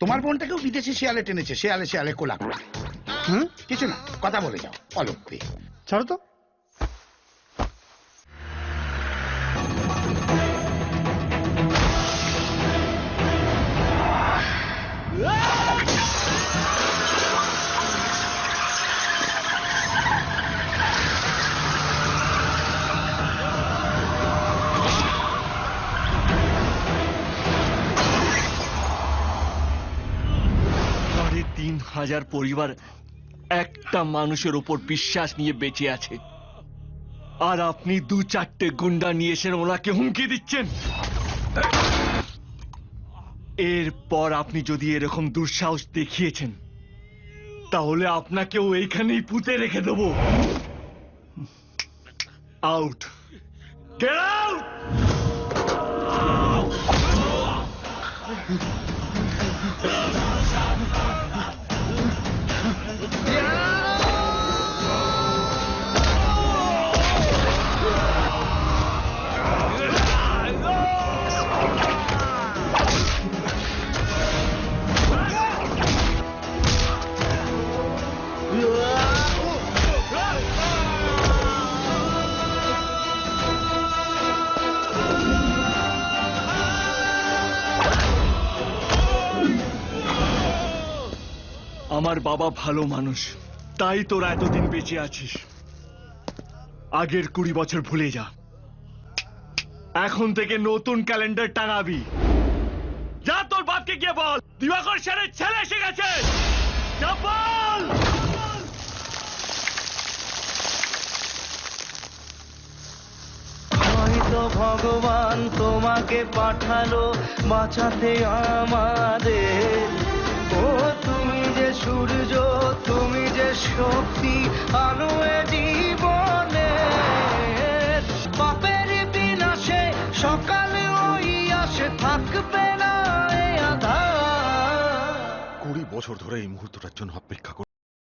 তোমার বোনটাকেও বিদেশি শেয়ালে টেনেছে শেয়ালে শেয়ালে কোলা হুম কিছু না কথা বলে যাও অলোক পেয়ে ছাড়ো তো। হাজার পরিবার একটা মানুষের ওপর বিশ্বাস নিয়ে বেঁচে আছে। আর আপনি দু চারটে গুন্ডা নিয়ে এসে ওনাকে হুমকি দিচ্ছেন। এরপর আপনি যদি এরকম দুঃসাহস দেখিয়েছেন, তাহলে আপনাকেও এইখানেই পুঁতে রেখে দেব। আউট আউট আমার বাবা ভালো মানুষ। তাই তোরা এতদিন বেঁচে আছিস। আগের কুড়ি বছর ভুলে যা। এখন থেকে নতুন ক্যালেন্ডার টাঙাবি। যা তোর বাপকে গিয়ে বল। দিবাকর সেনের ছেলে এসে গেছে। ভগবান তোমাকে পাঠালো, বাঁচাতে আমাদের। সকালে ওই আসে থাকবে না কুড়ি বছর ধরে এই মুহূর্তটার জন্য অপেক্ষা